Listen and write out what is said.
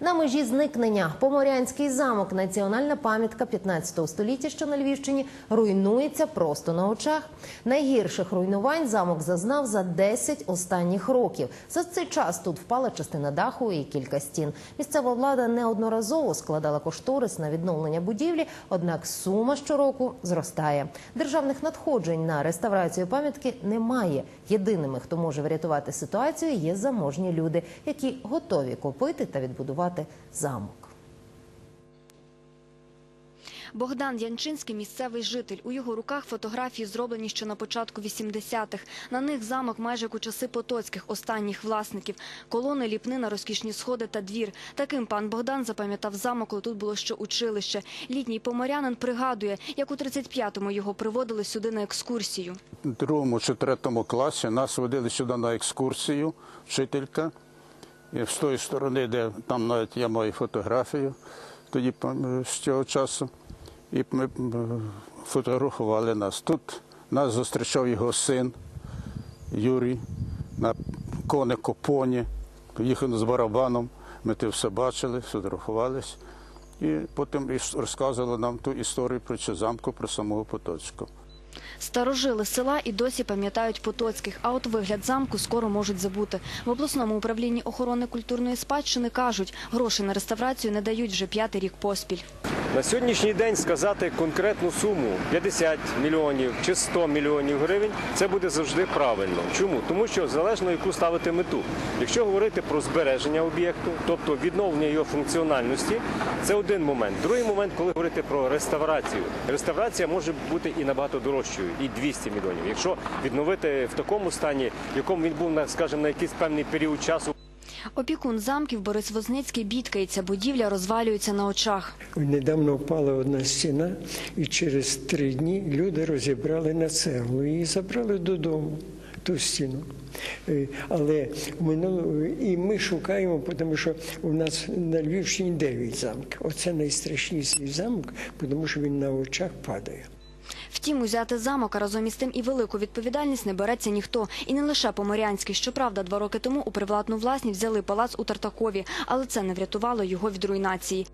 На межі зникнення Поморянський замок, національна пам'ятка 15 століття, що на Львівщині, руйнується просто на очах. Найгірших руйнувань замок зазнав за 10 останніх років. За цей час тут впала частина даху і кілька стін. Місцева влада неодноразово складала кошторис на відновлення будівлі, однак сума щороку зростає. Державних надходжень на реставрацію пам'ятки немає. Єдиними, хто може врятувати ситуацію, є заможні люди, які готові купити та відбудувати замок. Богдан Янчинський – місцевий житель. У його руках фотографії зроблені ще на початку 80-х. На них замок майже як у часи Потоцьких, останніх власників. Колони, ліпнина, розкішні сходи та двір. Таким пан Богдан запам'ятав замок, коли тут було ще училище. Літній поморянин пригадує, як у 35-му його приводили сюди на екскурсію. У другому чи третьому класі нас водили сюди на екскурсію, вчителька. І з тої сторони, де там навіть я маю фотографію тоді з цього часу. І ми фотографували нас. Тут нас зустрічав його син Юрій на конику поні, їхав з барабаном. Ми те все бачили, фотографувались. І потім розказували нам ту історію про цю замку, про самого Потоцького. Старожили села і досі пам'ятають Потоцьких, а от вигляд замку скоро можуть забути. В обласному управлінні охорони культурної спадщини кажуть, гроші на реставрацію не дають вже п'ятий рік поспіль. На сьогоднішній день сказати конкретну суму 50 мільйонів чи 100 мільйонів гривень це буде завжди правильно. Чому? Тому що залежно яку ставити мету. Якщо говорити про збереження об'єкту, тобто відновлення його функціональності, це один момент. Другий момент, коли говорити про реставрацію. Реставрація може бути і набагато дорожчою, і 200 мільйонів. Якщо відновити в такому стані, в якому він був на, скажімо, на якийсь певний період часу. Опікун замків Борис Возницький бідкається, будівля розвалюється на очах. Недавно впала одна стіна, і через три дні люди розібрали на цеглу і забрали додому ту стіну. Е, Але минуло- і ми шукаємо, тому що у нас на Львівщині дев'ять замків. Оце найстрашніший замок, тому що він на очах падає. Втім, узяти замок, а разом із тим і велику відповідальність не береться ніхто. І не лише Поморянський. Щоправда, два роки тому у приватну власність взяли палац у Тартакові, але це не врятувало його від руйнації.